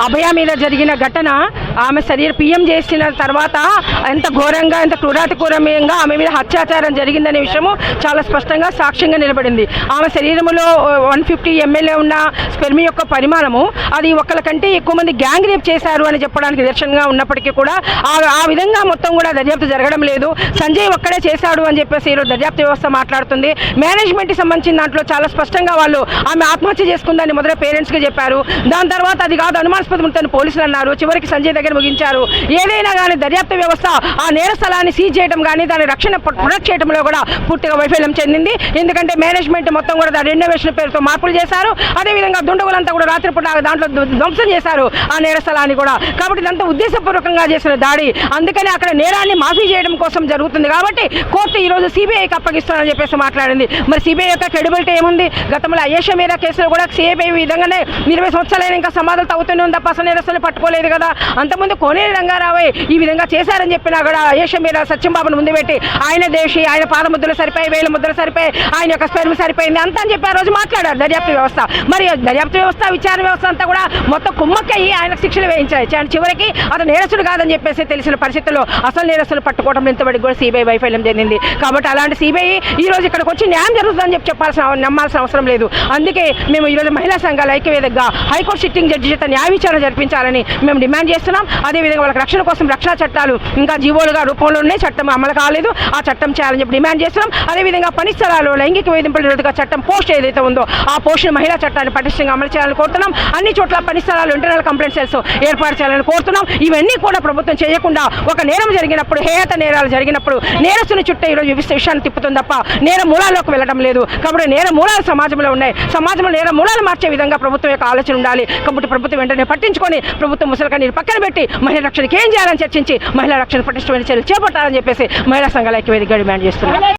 అభయ మీద జరిగిన ఘటన ఆమె శరీర పిఎం చేసిన తర్వాత ఎంత ఘోరంగా ఎంత క్రూరాతికూరమయంగా ఆమె మీద హత్యాచారం జరిగిందనే విషయము చాలా స్పష్టంగా సాక్ష్యంగా నిలబడింది. ఆమె శరీరంలో వన్ ఫిఫ్టీ ఎంఎల్ఏ ఉన్న స్పెర్మి యొక్క పరిమాణము అది ఒకళ్ళ కంటే ఎక్కువ మంది గ్యాంగ్ రేప్ చేశారు అని చెప్పడానికి నిదర్శనంగా ఉన్నప్పటికీ కూడా ఆ విధంగా మొత్తం కూడా దర్యాప్తు జరగడం లేదు. సంజయ్ ఒక్కడే చేశాడు అని చెప్పేసి ఈరోజు దర్యాప్తు వ్యవస్థ మాట్లాడుతుంది. మేనేజ్మెంట్కి సంబంధించిన దాంట్లో చాలా స్పష్టంగా వాళ్ళు ఆమె ఆత్మహత్య చేసుకుందని మొదట పేరెంట్స్కి చెప్పారు. దాని తర్వాత అది కాదు అనుమానాస్పదం పోలీసులు అన్నారు. చివరికి సంజయ్ దగ్గర ముగించారు. ఏదైనా కానీ దర్యాప్తు వ్యవస్థ ఆ నేర స్థలాన్ని సీజ్ చేయడం కానీ దాని రక్షణ ప్రొడక్ట్ ప్రొటెక్ట్ చేయడంలో కూడా పూర్తిగా వైఫల్యం చెందింది. ఎందుకంటే మేనేజ్మెంట్ మొత్తం కూడా దాని రెనోవేషన్ పేరుతో మార్పులు చేశారు. అదేవిధంగా దుండగులంతా కూడా రాత్రిపూట దాంట్లో ధ్వంసం చేశారు ఆ నేర స్థలాన్ని కూడా. కాబట్టి ఇదంతా ఉద్దేశపూర్వకంగా చేసిన దాడి. అందుకనే అక్కడ నేరాన్ని మాఫీ చేయడం కోసం జరుగుతుంది కాబట్టి కోర్టు ఈ రోజు సిబిఐకి అప్పగిస్తానని చెప్పేసి మాట్లాడింది. మరి సిబిఐ యొక్క క్రెడిబిలిటీ ఏముంది? గతంలో అయేషా మీద కేసులు కూడా సిఐపై విధంగానే ఇరవై సంవత్సరాలైన ఇంకా సమాధానం తవ్వుతూనే ఉంది తప్ప అసలు నేరస్తులు పట్టుకోలేదు కదా. అంతకుముందు కోనేరు రంగారావు ఈ విధంగా చేశారని చెప్పినా కూడా అయేషా మీద సత్యంబాబును ముందు పెట్టి ఆయన దేశీ ఆయన పాదముద్రలు సరిపోయి వేల ముద్రలు సరిపోయి ఆయన యొక్క స్పెర్మ్ సరిపోయింది అంతా అని చెప్పి ఆ రోజు మాట్లాడారు దర్యాప్తు వ్యవస్థ. మరి దర్యాప్తు వ్యవస్థ విచారణ వ్యవస్థ అంతా కూడా మొత్తం కుమ్మక్కయ్యి ఆయన శిక్షలు వేయించాయి. చివరికి అతను నేరస్తుడు కాదని చెప్పేసి తెలిసిన పరిస్థితుల్లో అసలు నేరస్తులు పట్టుకోవడం ఇంతవరకు కూడా సిబిఐ వైఫల్యం చెందింది. కాబట్టి అలాంటి సిబిఐ ఈ రోజు ఇక్కడికి వచ్చి న్యాయం జరుగుతుందని చెప్పి చెప్పాల్సిన నమ్మాల్సిన అవసరం లేదు. అందుకే మేము ఈరోజు మహిళా సంఘాల ఐక్యవేదికగా హైకోర్టు సిట్టింగ్ జడ్జి చేత న్యాయ విచారణ జరిపించాలని మేము డిమాండ్ చేస్తున్నాం. అదేవిధంగా వాళ్ళకి రక్షణ కోసం రక్షణ చట్టాలు ఇంకా జీవోలుగా రూపంలో ఉన్నాయి చట్టం అమలు కాలేదు. ఆ చట్టం చేయాలని చెప్పి డిమాండ్ చేస్తున్నాం. అదేవిధంగా పని స్థలాలు లైంగిక వేధింపుల నిరోధక చట్టం పోస్ట్ ఏదైతే ఉందో ఆ పోస్ట్ మహిళా చట్టాన్ని పటిష్టంగా అమలు చేయాలని కోరుతున్నాం. అన్ని చోట్ల పని స్థలాలు ఇంటర్నల్ కంప్లైంట్ సెల్స్ ఏర్పాటు చేయాలని కోరుతున్నాం. ఇవన్నీ కూడా ప్రభుత్వం చేయకుండా ఒక నేరం జరిగినప్పుడు హేయత నేరాలు జరిగినప్పుడు నేరస్తుని చుట్టూ ఈరోజు వివిధ విషయాన్ని తిప్పుతుంది తప్ప నేర మూలాల్లోకి వెళ్ళడం లేదు. కాబట్టి నేర మూలాలు సమాజంలో ఉన్నాయి. సమాజంలో నేర మూలాలు మార్చే విధంగా ప్రభుత్వం యొక్క ఆలోచన ఉండాలి. కాబట్టి ప్రభుత్వం వెంటనే పట్టించుకొని ప్రభుత్వం ముసలికన్నీరు పక్కన పెట్టి మహిళా రక్షణకి ఏం చేయాలని చర్చించి మహిళా రక్షణ పటిష్టమైన చర్యలు చేపట్టాలని చెప్పేసి మహిళా సంఘాల ఐక్యవేదికగా డిమాండ్ చేస్తున్నారు.